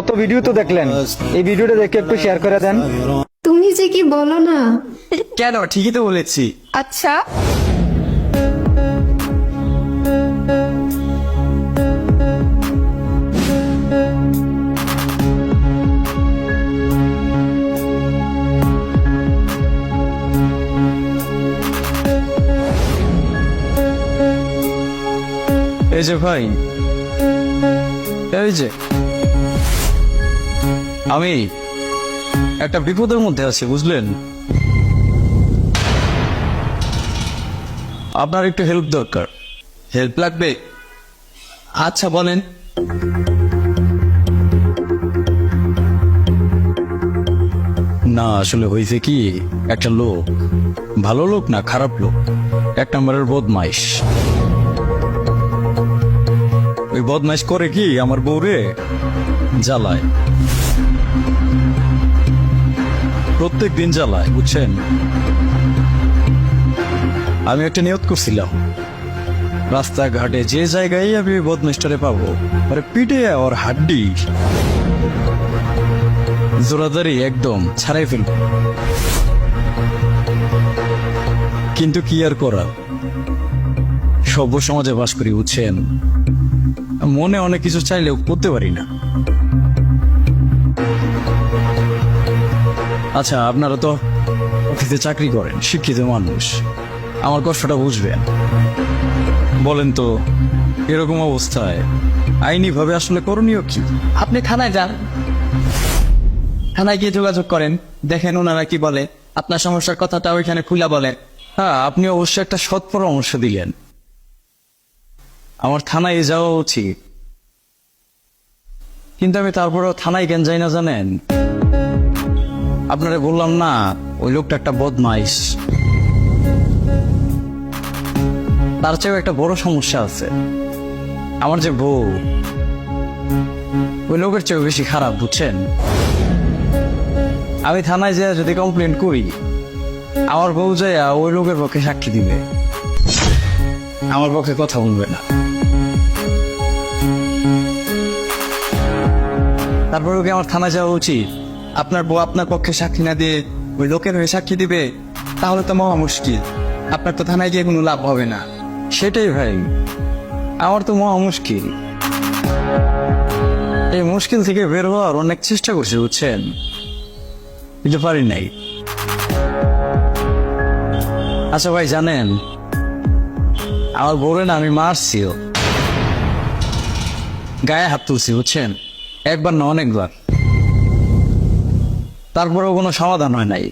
কত ভিডিও তো দেখলেন এই ভিডিওটা দেখে একটু শেয়ার করে দেন। তুমি যে কি বলো না? কেন? ঠিকই তো বলেছি। আচ্ছা। এই যে ভাই এই যে। আমি একটা বিপদের মধ্যে আছি, বুঝলেন? আপনার একটু হেল্প দরকার। হেল্প লাগবে? আচ্ছা বলেন। না, আসলে হয়েছে কি, একটা লোক, ভালো লোক না, খারাপ লোক, এক নম্বরের বদমাইশ। ওই বদমাইশ করে কি, আমার বউরে জ্বালায়? প্রত্যেক দিন জ্বালায়, বুঝছেন? আমি একটা নিয়ত করছিলাম। রাস্তাঘাটে যে জায়গায় আমি ওই বদমাইশটারে পাবো আরে পিঠে ওর হাড্ডি। জোরাদারি একদম ছাড়াই ফেলব। কিন্তু কি আর করা সভ্য সমাজে বাস করি, বুঝছেন? মনে অনেক কিছু চাইলেও করতে পারি না। আচ্ছা আপনারা তো অফিসে চাকরি করেন শিক্ষিত মানুষ। আমার কষ্টটা বুঝবেন। বলেন তো এরকম অবস্থায় আইনি ভাবে আসলে করণীয় কি? আপনি থানায় যান। থানায় গিয়ে যোগাযোগ করেন দেখেন ওনারা কি বলে। আপনার সমস্যার কথাটা ওইখানে খুলা বলেন। হ্যাঁ আপনি অবশ্যই একটা সৎ পরামর্শ দিলেন। আমার থানায় যাওয়া উচিত। কিন্তু আমি তারপরেও থানায় কেন যাই না জানেন? আপনারা বললাম না, ওই লোকটা একটা বদমাইশ। তার চেয়েও একটা বড় সমস্যা আছে। আমার যে বউ, ওই লোকের চেয়েও বেশি খারাপ, বুঝছেন? আমি থানায় যেয়ে যদি কমপ্লেন করি, আমার বউ যায় ওই লোকের পক্ষে সাক্ষী দিবে। আমার পক্ষে কথা বলবে না। তারপরে কি আমার থানায় যাওয়া উচিত? আপনার বউ আপনার পক্ষে সাক্ষী না দিয়ে ওই লোকের হয়ে সাক্ষী দিবে, তাহলে তো মহা মুশকিল। আপনার তো থানায় গিয়ে কোনো লাভ হবে না। সেটাই ভাই, আমার তো মহা মুশকিল। এই মুশকিল থেকে বের হওয়ার অনেক চেষ্টা করছি, বুঝছেন? কিন্তু পারি নাই। আচ্ছা ভাই, জানেন, আমার বউরে না আমি মারছিও। গায়ে হাত তুলছি, বুঝছেন? একবার না, অনেকবার। তারপরেও কোনো সমাধান হয় নাই।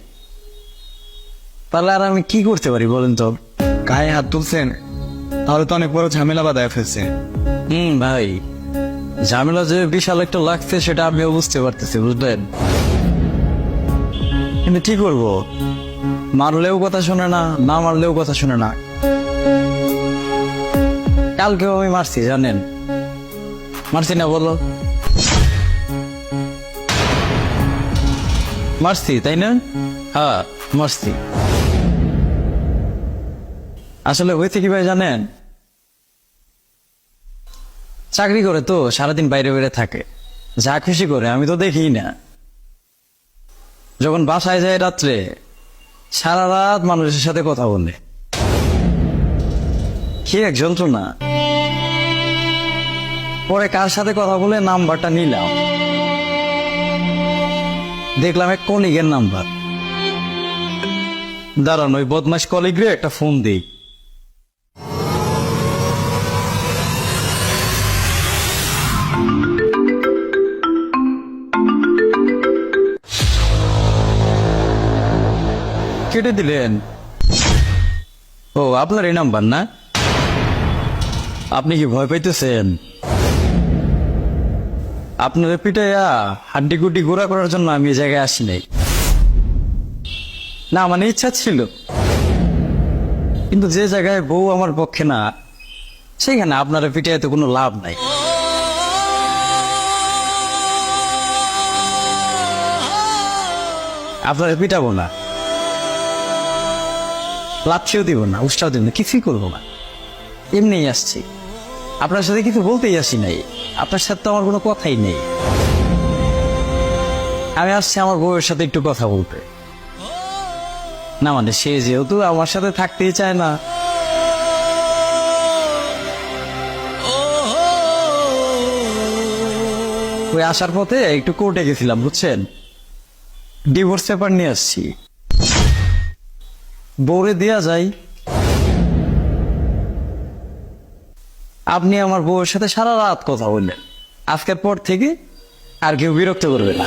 তাহলে আর আমি কি করতে পারি বলেন তো? গায়ে হাত তুলছেন? তাহলে তো অনেক বড় ঝামেলা বাদায় ফেলছে। হুম ভাই। ঝামেলা যে বিশাল একটা লাগছে সেটা আমিও বুঝতে পারতেছি বুঝলেন? কিন্তু কি করব? মারলেও কথা শোনে না না মারলেও কথা শোনে না। কালকেও আমি মারছি জানেন? মারছি না বলো? মারছি তাই না? হ্যাঁ মারছি আসলে হয়েছে কি ভাই জানেন, চাকরি করে তো সারাদিন বাইরে বাইরে থাকে। যা খুশি করে, আমি তো দেখি না। যখন বাসায় যায় রাত্রে, সারা রাত মানুষের সাথে কথা বলে। কি এক যন্ত্রণা। পরে কার সাথে কথা বলে, নাম্বারটা নিলাম। দেখলাম এক কলিগের নাম্বার। দাঁড়ান, ওই বদমাস কলিগরে একটা ফোন দিই। কেটে দিলেন? ও, আপনার এই নাম্বার না? আপনি কি ভয় পাইতেছেন? আপনার পিটাইয়া হাড্ডি গুড্ডি গোড়া করার জন্য আমি এই জায়গায় আসি নাই। না মানে ইচ্ছা ছিল। কিন্তু যে জায়গায় বউ আমার পক্ষে না সেখানে আপনার পিটাইতে কোনো লাভ নাই। আপনারা পিটাবো না। লাচ্ছিও দিব না উৎসাহ দিব না, কিছুই করব না। এমনিই আসছি। আপনার সাথে কিছু বলতেই আসি নাই। আপনার সাথে তো আমার কোনো কথাই নেই। আমি আসছি আমার বউয়ের সাথে একটু কথা বলতে। না মানে সে যেহেতু আমার সাথে থাকতেই চায় না। ওই আসার পথে একটু কোর্টে গেছিলাম, বুঝছেন? ডিভোর্স পেপার নিয়ে আসছি। বউরে দেয়া যায় আপনি আমার বউয়ের সাথে সারা রাত কথা বললেন। আজকের পর থেকে আর কেউ বিরক্ত করবে না।